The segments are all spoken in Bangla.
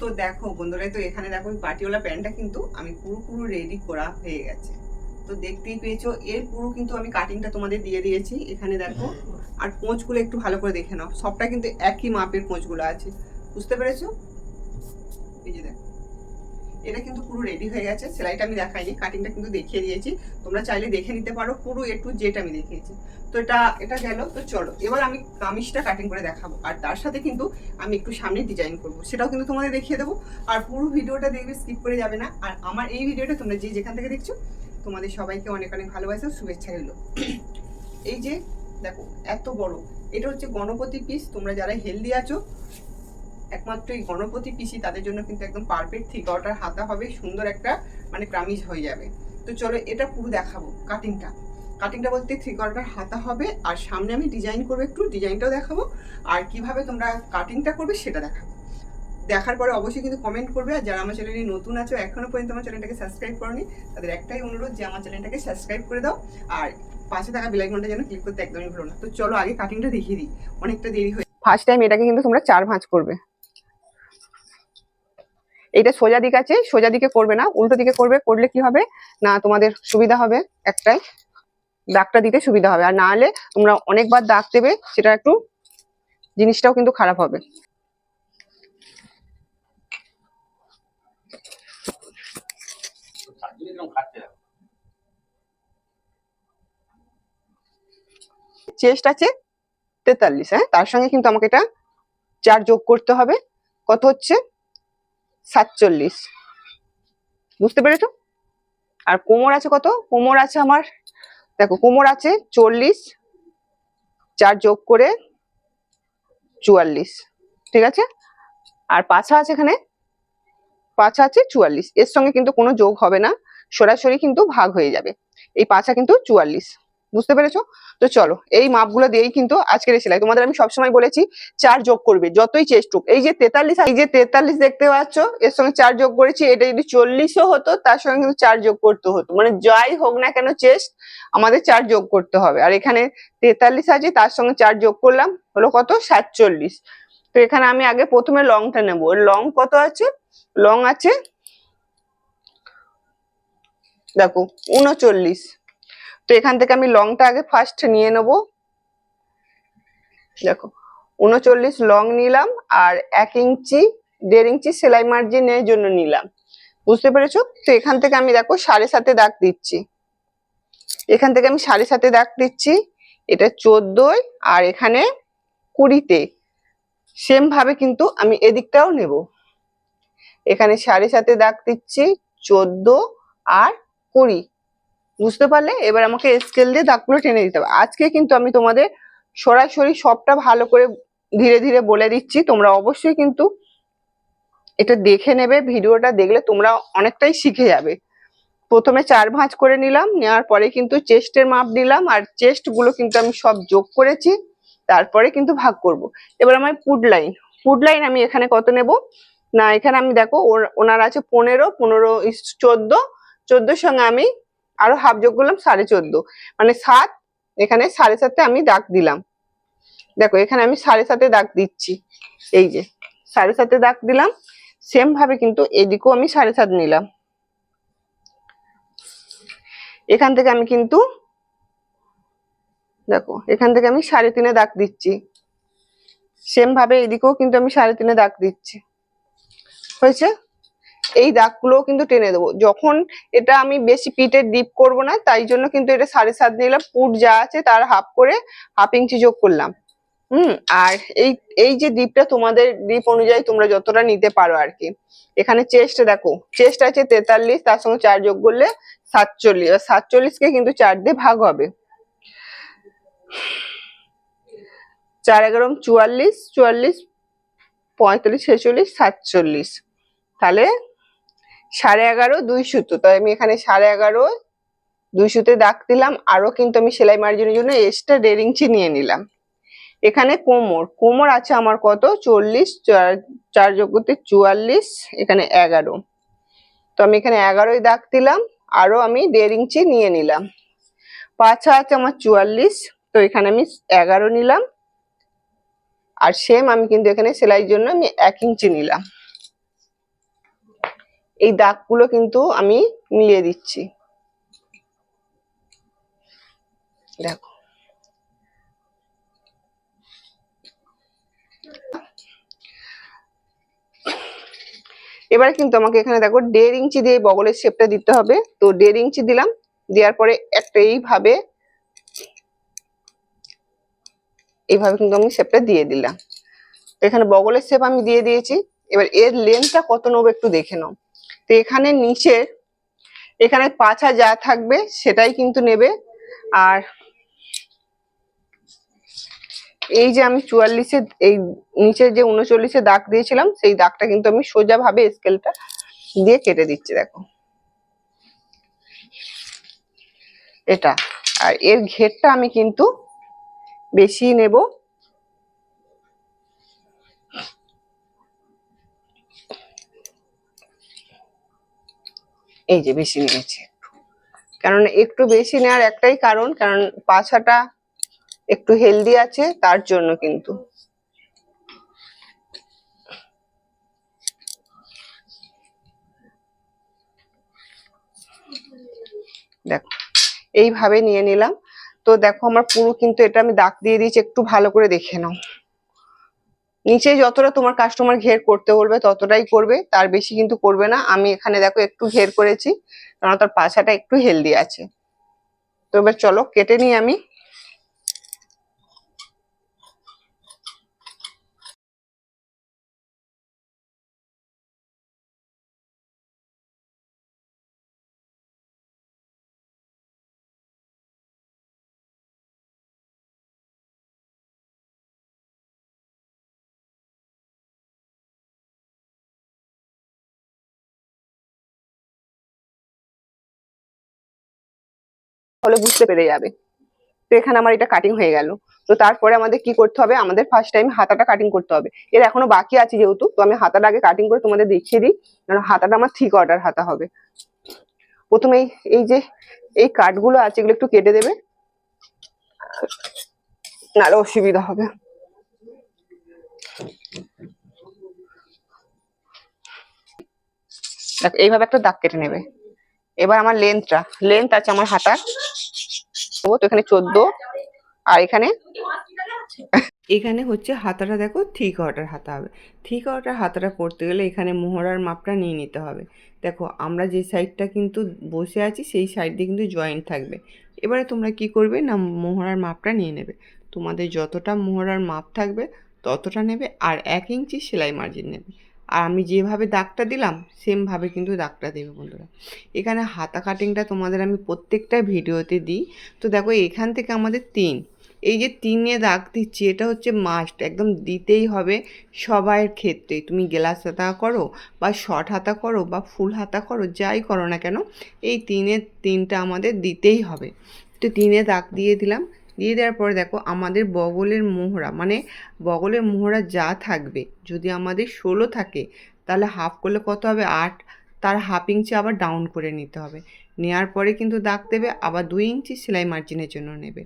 তো দেখো বন্ধুরা তো এখানে দেখো পাটিওয়ালা প্যান্টটা কিন্তু আমি পুরো পুরো রেডি করা হয়ে গেছে। তো দেখতেই পেয়েছ, এর পুরো কিন্তু আমি কাটিংটা তোমাদের দিয়ে দিয়েছি। এখানে দেখো, আর পোঁচগুলো একটু ভালো করে দেখে নাও। সবটা কিন্তু একই মাপের পোঁচগুলো আছে। বুঝতে পেরেছ? এটা কিন্তু পুরো রেডি হয়ে গেছে। সেলাইটা আমি দেখাইনি কাটিংটা কিন্তু দেখিয়ে দিয়েছি। তোমরা চাইলে দেখে নিতে পারো, পুরো এ টু জেড আমি দেখিয়েছি। তো এটা এটা গেল, তো চলো, এবার আমি কামিজটা কাটিং করে দেখাবো। আর তার সাথে কিন্তু আমি একটু সামনে ডিজাইন করব, সেটাও কিন্তু তোমাদের দেখিয়ে দেবো। আর পুরো ভিডিওটা দেখবে স্কিপ করে যাবে না। আর আমার এই ভিডিওটা তোমরা যে যেখান থেকে দেখছ, তোমাদের সবাইকে অনেক অনেক ভালোবাসা, শুভেচ্ছা রইল। এই যে, দেখো, এত বড়। এটা হচ্ছে গণপতি পিস তোমরা যারা হেলদি আছো একমাত্র এই গণপতি পিসি তাদের জন্য কিন্তু একদম পারফেক্ট থ্রি কটার হাতা হবে, সুন্দর একটা মানে কামিজ হয়ে যাবে। তো চলো এটা পুরো দেখাবো কাটিংটা কাটিংটা বলতে থ্রি কোয়ার্টার হাতা হবে, আর সামনে আমি ডিজাইন করব একটু ডিজাইনটাও দেখাবো। আর কীভাবে তোমরা কাটিংটা করবে সেটা দেখাবো। দেখার পরে অবশ্যই কিন্তু কমেন্ট করবে, আর যারা আমার চ্যানেলে নতুন আছো, এখনও পর্যন্ত আমার চ্যানেলটাকে সাবস্ক্রাইব করনি, তাদের একটাই অনুরোধ যে আমার চ্যানেলটাকে সাবস্ক্রাইব করে দাও। আর পাশে থাকা বেলাইকনটা যেন ক্লিক করতে একদমই ভুলো না। তো চলো আগে কাটিংটা দেখিয়ে দিই। অনেকটা দেরি হয়ে ফার্স্ট টাইম এটাকে কিন্তু তোমরা চার ভাঁজ করবে। এটা সোজা দিক আছে, সোজা দিকে করবে না, উল্টো দিকে করবে, করলে কি হবে? না, তোমাদের সুবিধা হবে একটাই, দাগটা দিতে সুবিধা হবে। আর না হলে তোমরা অনেকবার দাগ দেবে, সেটা একটু জিনিসটাও কিন্তু খারাপ হবে। চেস্ট আছে তেতাল্লিশ হ্যাঁ? তার সঙ্গে কিন্তু আমাকে এটা চার যোগ করতে হবে। কত হচ্ছে? সাতচল্লিশ। বুঝতে পেরেছ? আর কোমর আছে কত? কোমর আছে আমার, দেখো, কোমর আছে চল্লিশ, চার যোগ করে চুয়াল্লিশ, ঠিক আছে? আর পাছা আছে এখানে? পাছা আছে চুয়াল্লিশ। এর সঙ্গে কিন্তু কোনো যোগ হবে না, সরাসরি কিন্তু ভাগ হয়ে যাবে। এই পাছা কিন্তু চুয়াল্লিশ। বুঝতে পেরেছ? তো চলো, এই মাপগুলো দিয়েই কিন্তু আজকের এই সেলাই। তোমাদের আমি সবসময় বলেছি, চার যোগ করবে, যতই চেষ্ট হোক এই যে তেতাল্লিশ এই যে তেতাল্লিশ দেখতে পাচ্ছ, এর সঙ্গে চার যোগ করেছি, এটা যদি চল্লিশও হতো, তার সঙ্গে কিন্তু চার যোগ করতে হতো। মানে যাই হোক না কেন চেস্ট আমাদের চার যোগ করতে হবে। আর এখানে তেতাল্লিশ আছে, তার সঙ্গে চার যোগ করলাম, হলো কত? সাতচল্লিশ। তো এখানে আমি আগে প্রথমে লংটা নেব। লং কত আছে? লং আছে, দেখো, উনচল্লিশ। তো এখান থেকে আমি লংটা আগে ফার্স্ট নিয়ে নেব। দেখো, উনচল্লিশ লং নিলাম আর এক ইঞ্চি, দেড় ইঞ্চি সেলাই মার্জিনের জন্য নিলাম। বুঝতে পেরেছ? তো এখান থেকে আমি দেখো সাড়ে সাতে দাগ দিচ্ছি। এখান থেকে আমি সাড়ে সাতে দাগ দিচ্ছি, এটা চোদ্দোয় আর এখানে কুড়িতে। সেম ভাবে কিন্তু আমি এদিকটাও নেব। এখানে সাড়ে সাতে দাগ দিচ্ছি, চোদ্দ আর কুড়ি। বুঝতে পারলে এবার আমাকে স্কেল দিয়ে দাগগুলো টেনে দিতে হবে। আজকে কিন্তু আমি তোমাদের সরাসরি সবটা ভালো করে ধীরে ধীরে বলে দিচ্ছি। তোমরা অবশ্যই কিন্তু এটা দেখে নেবে, ভিডিওটা দেখলে তোমরা অনেকটাই শিখে যাবে। প্রথমে চার ভাঁজ করে নিলাম, নেওয়ার পরে কিন্তু চেস্টের মাপ নিলাম আর চেস্টগুলো কিন্তু আমি সব যোগ করেছি, তারপরে কিন্তু ভাগ করব। এবার আমার ফুড লাইন ফুড লাইন আমি এখানে কত নেব? না, এখানে আমি দেখো ওনার আছে পনেরো পনেরো চোদ্দ, চোদ্দোর সঙ্গে আমি আরও হাফ যোগ করলাম সাড়ে চোদ্দ। মানে সাত, এখানে সাড়ে সাতে আমি দাগ দিলাম। দেখো, এখানে আমি সাড়ে সাতে দাগ দিচ্ছি। এই যে, সাড়ে সাতে দাগ দিলাম। সেম ভাবে কিন্তু এদিকেও আমি সাড়ে সাত নিলাম। এখান থেকে আমি কিন্তু, দেখো, এখান থেকে আমি সাড়ে তিনে দাগ দিচ্ছি। সেম ভাবে এদিকেও কিন্তু আমি সাড়ে তিনে দাগ দিচ্ছি। হয়েছে? এই দাগগুলো কিন্তু টেনে দেবো। যখন এটা আমি বেশি পিঠের ডিপ করব না, তাই জন্য কিন্তু এটা সাড়ে সাত নিলাম, পুট যা আছে তার হাফ করে হাফ ইঞ্চি যোগ করলাম। হুম, আর এই এই যে ডিপটা তোমাদের ডিপ অনুযায়ী তোমরা যতটা নিতে পারো আর কি। এখানে চেস্ট দেখো, চেস্ট আছে তেতাল্লিশ, তার সঙ্গে চার যোগ করলে সাতচল্লিশ সাতচল্লিশকে কিন্তু চার দিয়ে ভাগ হবে। চার এগারো চুয়াল্লিশ চুয়াল্লিশ, পঁয়তাল্লিশ, ছেচল্লিশ, সাতচল্লিশ। তাহলে সাড়ে এগারো, দুই সুতো। তাই আমি এখানে সাড়ে এগারো, দুই সুতে দাগ দিলাম। আরও কিন্তু আমি সেলাই মার্জিনের জন্য এক্সট্রা দেড় ইঞ্চি নিয়ে নিলাম। এখানে কোমর। কোমর আছে আমার কত? চল্লিশ, চার যোগ্যতে চুয়াল্লিশ, এখানে এগারো। তো আমি এখানে এগারোই দাগ দিলাম। আরও আমি দেড় ইঞ্চি নিয়ে নিলাম। পাছা আছে আমার চুয়াল্লিশ, তো এখানে আমি এগারো নিলাম। আর সেম আমি কিন্তু এখানে সেলাইয়ের জন্য আমি এক ইঞ্চি নিলাম। এই দাগগুলো কিন্তু আমি মিলিয়ে দিচ্ছি। দেখো। এবারে কিন্তু আমাকে এখানে দেখো দেড় ইঞ্চি দিয়ে বগলের শেপটা দিতে হবে। তো দেড় ইঞ্চি দিলাম, দেওয়ার পরে একটা এইভাবে এইভাবে কিন্তু আমি শেপটা দিয়ে দিলাম। এখানে বগলের শেপ আমি দিয়ে দিয়েছি। এবার এর লেন্থটা কত নেব একটু দেখে নাও। তো এখানে নিচে, এখানে পাছা যা থাকবে সেটাই কিন্তু নেবে। আর এই যে আমি চুয়াল্লিশে, এই নিচের যে উনচল্লিশে দাগ দিয়েছিলাম, সেই দাগটা কিন্তু আমি সোজা ভাবে স্কেলটা দিয়ে কেটে দিচ্ছি, দেখো। এটা, আর এর ঘেরটা আমি কিন্তু বেশি নেব। এই যে বেশি নিয়েছি কারণ একটু বেশি নেওয়ার একটাই কারণ কারণ পাছাটা একটু হেলদি আছে, তার জন্য কিন্তু। দেখো, এইভাবে নিয়ে নিলাম। তো দেখো, আমার পুরো কিন্তু এটা আমি দাগ দিয়ে দিয়েছি, একটু ভালো করে দেখে নাও। নিচে যতটা তোমার কাস্টমার ঘের করতে বলবে, ততটাই করবে। তার বেশি কিন্তু করবে না। আমি এখানে দেখো একটু ঘের করেছি কারণ তার পাছাটা একটু হেলদি আছে। তো এবার চলো, কেটে নিই আমি। তাহলে বুঝতে পেরে যাবে। তো এখানে আমার এটা কাটিং হয়ে গেল। তো তারপরে আমাদের কি করতে হবে? আমাদের ফার্স্ট টাইম হাতাটা কাটিং করতে হবে। এর এখনও বাকি আছে যেহেতু, তো আমি হাতাটা আগে কাটিং করে তোমাদের দেখিয়ে দিই। কারণ হাতাটা আমার থ্রি অর্ডার হাতা হবে। প্রথমে এই- যে, এই কাঠগুলো আছে, এগুলো একটু কেটে দেবে। নাহলে অসুবিধা হবে। এইভাবে একটা দাগ কেটে নেবে। এবার আমার লেন্থটা লেন্থ আছে আমার হাতার। তো এখানে চোদ্দ। আর এখানে? এখানে হচ্ছে হাতাটা দেখো থ্রি কোয়ার্টার হাতা হবে। থ্রি কোয়ার্টার হাতাটা করতে গেলে এখানে মোহরার মাপটা নিয়ে নিতে হবে। দেখো, আমরা যে সাইডটা কিন্তু বসে আছি, সেই সাইড দিয়ে কিন্তু জয়েন্ট থাকবে। এবারে তোমরা কি করবে না, মোহরার মাপটা নিয়ে নেবে। তোমাদের যতটা মোহরার মাপ থাকবে, ততটা নেবে, আর এক ইঞ্চি সেলাই মার্জিন নেবে। আর আমি যেভাবে দাগটা দিলাম সেমভাবে কিন্তু দাগটা দেবে বন্ধুরা। এখানে হাতা কাটিংটা তোমাদের আমি প্রত্যেকটা ভিডিওতে দিই। তো দেখো এখান থেকে আমাদের তিন। এই যে তিনে দাগ দিচ্ছি, এটা হচ্ছে মাস্ট একদম দিতেই হবে সবাইয়ের ক্ষেত্রে। তুমি গ্লাস হাতা করো বা শর্ট হাতা করো বা ফুল হাতা করো, যাই করো না কেন, এই তিনের তিনটা আমাদের দিতেই হবে। তো তিনে দাগ দিয়ে দিলাম। দিয়ে দেওয়ার পরে দেখো আমাদের বগলের মোহরা মানে বগলের মোহরা যা থাকবে, যদি আমাদের ষোলো থাকে, তাহলে হাফ করলে কত হবে? আট। তার হাফ ইঞ্চি আবার ডাউন করে নিতে হবে। নেওয়ার পরে কিন্তু দাগ দেবে, আবার দুই ইঞ্চি সেলাই মার্জিনের জন্য নেবে।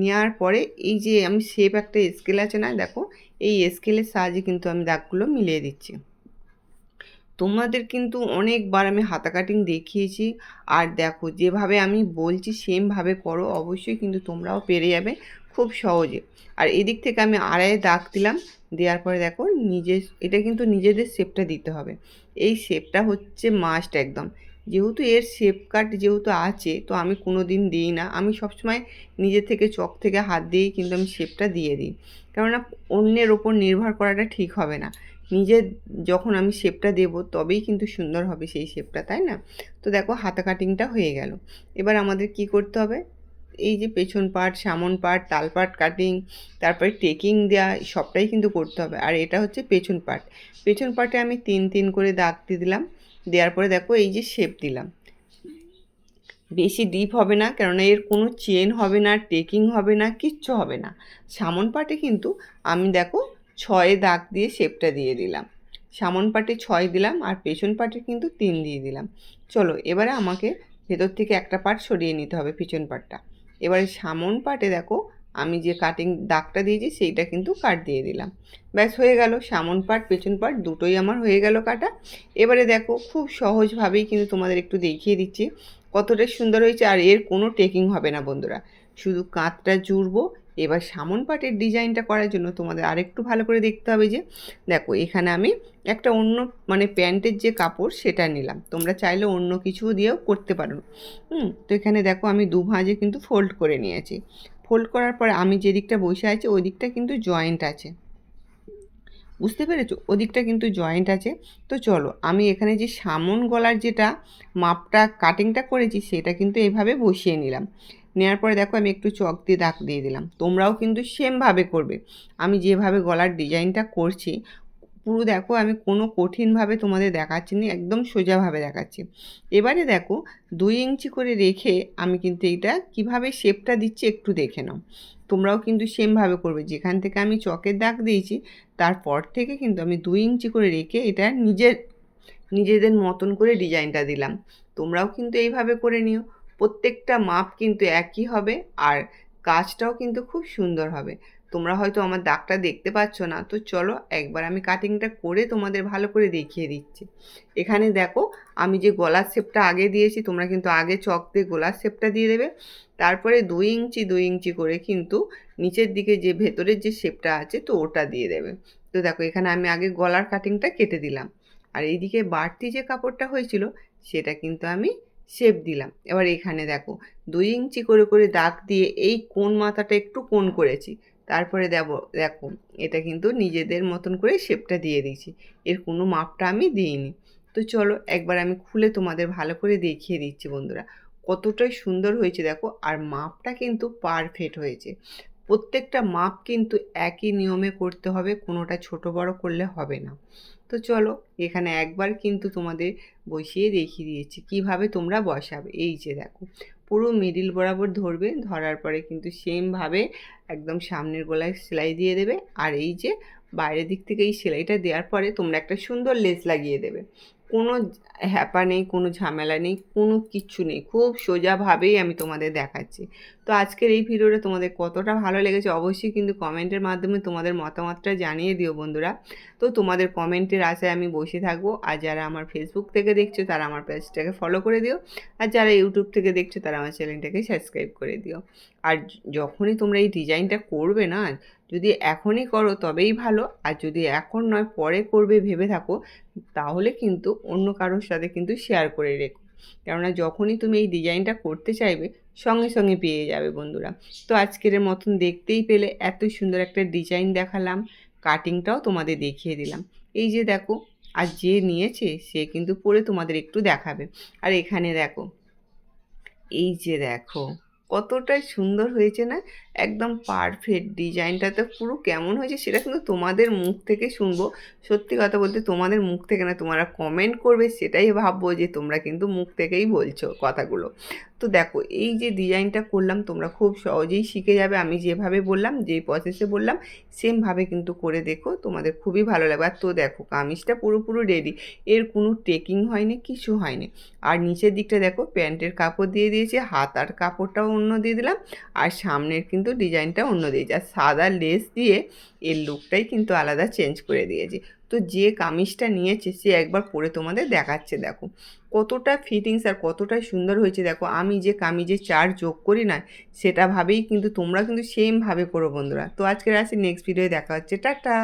নেওয়ার পরে এই যে আমি শেপ একটা স্কেল আছে না, দেখো, এই স্কেলের সাহায্যে কিন্তু আমি দাগগুলো মিলিয়ে দিচ্ছি। তোমাদের কিন্তু অনেকবার আমি হাতা কাটিং দেখিয়েছি। আর দেখো, যেভাবে আমি বলছি সেমভাবে করো, অবশ্যই কিন্তু তোমরাও পেরে যাবে খুব সহজে। আর এদিক থেকে আমি আড়াই দাগ দিলাম, দেওয়ার পরে দেখো নিজে এটা কিন্তু নিজেদের শেপটা দিতে হবে। এই শেপটা হচ্ছে মাস্ট একদম। যেহেতু এর শেপ কাট যেহেতু আছে, তো আমি কোনো দিন দিই না। আমি সবসময় নিজে থেকে চক থেকে হাত দিয়েই কিন্তু আমি শেপটা দিয়ে দিই। কেননা অন্যের ওপর নির্ভর করাটা ঠিক হবে না। নিজে যখন আমি শেপটা দেবো, তবেই কিন্তু সুন্দর হবে সেই শেপটা তাই না? তো দেখো হাতা কাটিংটা হয়ে গেল। এবার আমাদের কি করতে হবে? এই যে পেছন পার্ট সামন পার্ট তাল পার্ট কাটিং তারপরে টেকিং দেওয়া সবটাই কিন্তু করতে হবে। আর এটা হচ্ছে পেছন পার্ট পেছন পার্টে আমি তিন তিন করে দাগ দিয়ে দিলাম। দেওয়ার পরে দেখো এই যে শেপ দিলাম। বেশি ডিপ হবে না, কেননা এর কোনো চেন হবে না টেকিং হবে না, কিচ্ছু হবে না। সামন পাটে কিন্তু আমি দেখো ছয়ে দাগ দিয়ে শেপটা দিয়ে দিলাম। সামন পাটে ছয় দিলাম আর পেছন পাটে কিন্তু তিন দিয়ে দিলাম। চলো, এবারে আমাকে ভেতর থেকে একটা পাট সরিয়ে নিতে হবে পিছন পাটটা। এবারে সামন পাটে দেখো, আমি যে কাটিং দাগটা দিয়েছি সেইটা কিন্তু কাট দিয়ে দিলাম। ব্যাস, হয়ে গেল সামন পাট, পেছন পাট, দুটোই আমার হয়ে গেল কাটা। এবারে দেখো, খুব সহজভাবেই কিন্তু তোমাদের একটু দেখিয়ে দিচ্ছি। কতটা সুন্দর হয়েছে আর এর কোনো টেকিং হবে না বন্ধুরা। শুধু কাঁধটা জুড়বো এবার সামন পাটের ডিজাইনটা করার জন্য তোমাদের আরেকটু ভালো করে দেখতে হবে যে, দেখো, এখানে আমি একটা অন্য মানে প্যান্টের যে কাপড় সেটা নিলাম। তোমরা চাইলে অন্য কিছু দিয়েও করতে পারো। হুম, তো এখানে দেখো আমি দু ভাঁজে কিন্তু ফোল্ড করে নিয়েছি। ফোল্ড করার পরে আমি যে দিকটা বসে আছি, ওই দিকটা কিন্তু জয়েন্ট আছে। বুঝতে পেরেছ? ওদিকটা কিন্তু জয়েন্ট আছে। তো চলো, আমি এখানে যে সামন গলার যেটা মাপটা কাটিংটা করেছি, সেটা কিন্তু এভাবে বসিয়ে নিলাম। নেওয়ার পরে দেখো আমি একটু চক দিয়ে দাগ দিয়ে দিলাম। তোমরাও কিন্তু সেমভাবে করবে। আমি যেভাবে গলার ডিজাইনটা করছি, পুরো দেখো আমি কোনো কঠিনভাবে তোমাদের দেখাচ্ছি না, একদম সোজাভাবে দেখাচ্ছি। এবারে দেখো দুই ইঞ্চি করে রেখে আমি কিন্তু এইটা কীভাবে শেপটা দিচ্ছি একটু দেখে নাও। তোমরাও কিন্তু সেমভাবে করবে। যেখান থেকে আমি চকের দাগ দিয়েছি, তারপর থেকে কিন্তু আমি দুই ইঞ্চি করে রেখে এটা নিজের, নিজেদের মতন করে ডিজাইনটা দিলাম। তোমরাও কিন্তু এইভাবে করে নিও। প্রত্যেকটা মাপ কিন্তু একই হবে আর কাজটাও কিন্তু খুব সুন্দর হবে। তোমরা হয়তো আমার দাগটা দেখতে পাচ্ছ না, তো চলো একবার আমি কাটিংটা করে তোমাদের ভালো করে দেখিয়ে দিচ্ছি। এখানে দেখো, আমি যে গলার শেপটা আগে দিয়েছি, তোমরা কিন্তু আগে চক দিয়ে গলার শেপটা দিয়ে দেবে। তারপরে দুই ইঞ্চি দুই ইঞ্চি করে কিন্তু নিচের দিকে যে ভেতরের যে শেপটা আছে, তো ওটা দিয়ে দেবে। তো দেখো, এখানে আমি আগে গলার কাটিংটা কেটে দিলাম। আর এইদিকে বাড়তি যে কাপড়টা হয়েছিল, সেটা কিন্তু আমি শেপ দিলাম। এবার এখানে দেখো, দুই ইঞ্চি করে করে দাগ দিয়ে এই কোন মাথাটা একটু কোন করেছি, তারপরে দেব, দেখো, এটা কিন্তু নিজেদের মতন করে শেপটা দিয়ে দিয়েছি। এর কোনো মাপটা আমি দিইনি। তো চলো, একবার আমি খুলে তোমাদের ভালো করে দেখিয়ে দিচ্ছি বন্ধুরা। কতটাই সুন্দর হয়েছে দেখো, আর মাপটা কিন্তু পারফেক্ট হয়েছে। প্রত্যেকটা মাপ কিন্তু একই নিয়মে করতে হবে, কোনোটা ছোট বড় করলে হবে না। তো চলো, এখানে একবার কিন্তু তোমাদের বসিয়ে দেখিয়ে দিয়েছি কীভাবে তোমরা বসাবে। এই যে দেখো, পুরো মিডিল বরাবর ধরবে, ধরার পরে কিন্তু সেমভাবে একদম সামনের গলায় সেলাই দিয়ে দেবে। আর এই যে বাইরের দিক থেকে এই সেলাইটা দেওয়ার পরে তোমরা একটা সুন্দর লেস লাগিয়ে দেবে। কোনো হ্যাপা নেই, কোনো ঝামেলা নেই, কোনো কিচ্ছু নেই। খুব সোজাভাবেই আমি তোমাদের দেখাচ্ছি। তো আজকের এই ভিডিওটা তোমাদের কতটা ভালো লেগেছে অবশ্যই কিন্তু কমেন্টের মাধ্যমে তোমাদের মতামতটা জানিয়ে দিও বন্ধুরা। তো তোমাদের কমেন্টের আশায় আমি বসে থাকব। আর যারা আমার ফেসবুক থেকে দেখছ তারা আমার পেজটাকে ফলো করে দিও। আর যারা ইউটিউব থেকে দেখছ তারা আমার চ্যানেলটাকে সাবস্ক্রাইব করে দিও। আর যখনই তোমরা এই ডিজাইনটা করবে না, যদি এখনই করো তবেই ভালো। আর যদি এখন নয়, পরে করবে ভেবে থাকো, তাহলে কিন্তু অন্য কারোর সাথে কিন্তু শেয়ার করে রেখো। কেননা যখনই তুমি এই ডিজাইনটা করতে চাইবে সঙ্গে সঙ্গে পেয়ে যাবে বন্ধুরা। তো আজকের মতন দেখতেই পেলে, এত সুন্দর একটা ডিজাইন দেখালাম কাটিংটাও তোমাদের দেখিয়ে দিলাম। এই যে দেখো, আর যে নিয়েছে, সে কিন্তু পরে তোমাদের একটু দেখাবে। আর এখানে দেখো, এই যে দেখো কতটাই সুন্দর হয়েছে না? একদম পারফেক্ট ডিজাইনটা তো পুরো কেমন হয়েছে সেটা কিন্তু তোমাদের মুখ থেকে শুনব। সত্যি কথা বলতে তোমাদের মুখ থেকে না, তোমরা কমেন্ট করবে, সেটাই ভাববো যে তোমরা কিন্তু মুখ থেকেই বলছো কথাগুলো। তো দেখো, এই যে ডিজাইনটা করলাম, তোমরা খুব সহজেই শিখে যাবে। আমি যেভাবে বললাম, যেই প্রসেসে বললাম সেমভাবে কিন্তু করে দেখো, তোমাদের খুবই ভালো লাগবে। আর তো দেখো, কামিজটা পুরোপুরি রেডি এর কোনো টেকিং হয়নি কিছু হয়নি আর নিচের দিকটা দেখো, প্যান্টের কাপড় দিয়ে দিয়েছি, হাত আর কাপড়টাও অন্য দিয়ে দিলাম, আর সামনের কিন্তু ডিজাইনটা অন্য দিয়েছি। আর সাদা লেস দিয়ে এর লুকটাই কিন্তু আলাদা চেঞ্জ করে দিয়েছি। তো যে কামিজটা নিয়েছে, সে একবার পরে তোমাদের দেখাচ্ছে, দেখো। কতটা ফিটিংস আর কতটা সুন্দর হয়েছে, দেখো। আমি যে কামিজে চার যোগ করি না, সেটা ভাবেই কিন্তু তোমরা কিন্তু সেমভাবে করো, বন্ধুরা। তো আজকের আসি নেক্সট ভিডিও দেখা হচ্ছে। টাটা!